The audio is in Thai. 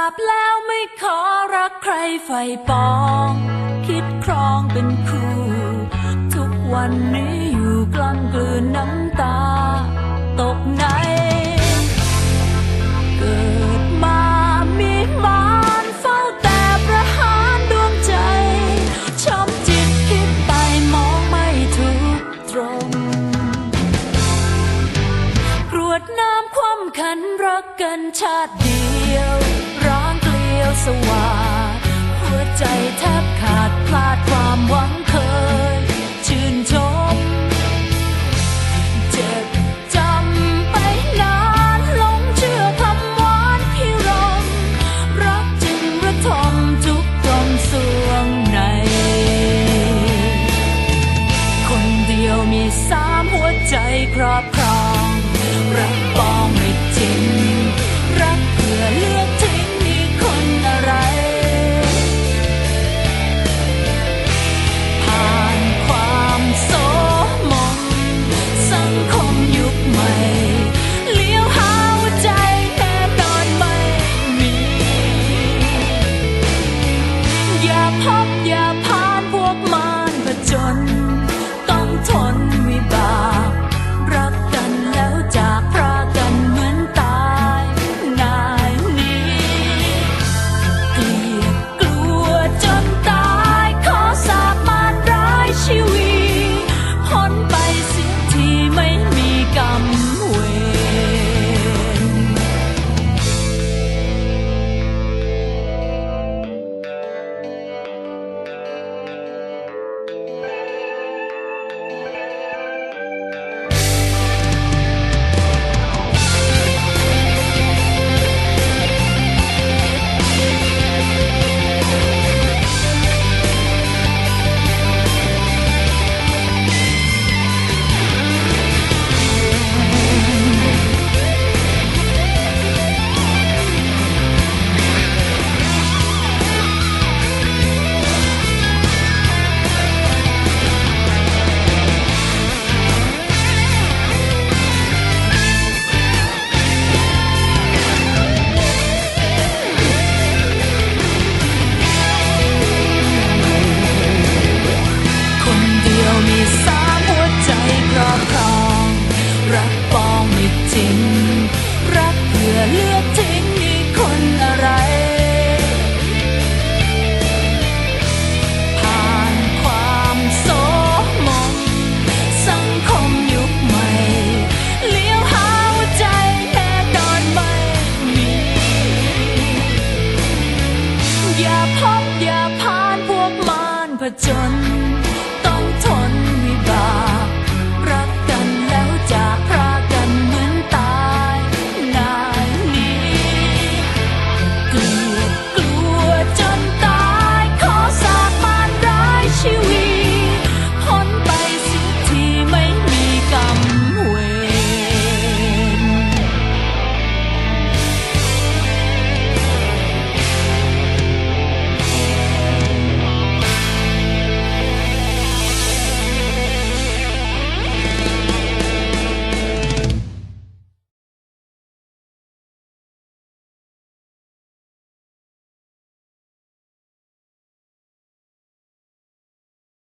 าบแล้วไม่ขอรักใครไฟปอง คิดครองเป็นครูทุกวันนี้อยู่กลางกลืนน้ำตา ตกใน เกิดมามีมานเฝ้าแต่ประหารดวงใจชมจิตคิดไปมองไม่ถูกตรงกรวดน้ำความขันรักกันชาติเดียว สว่างหัวใจแทบขาดพลาดความหวัง จน ต้องทนวิบาก รักกันแล้วจาก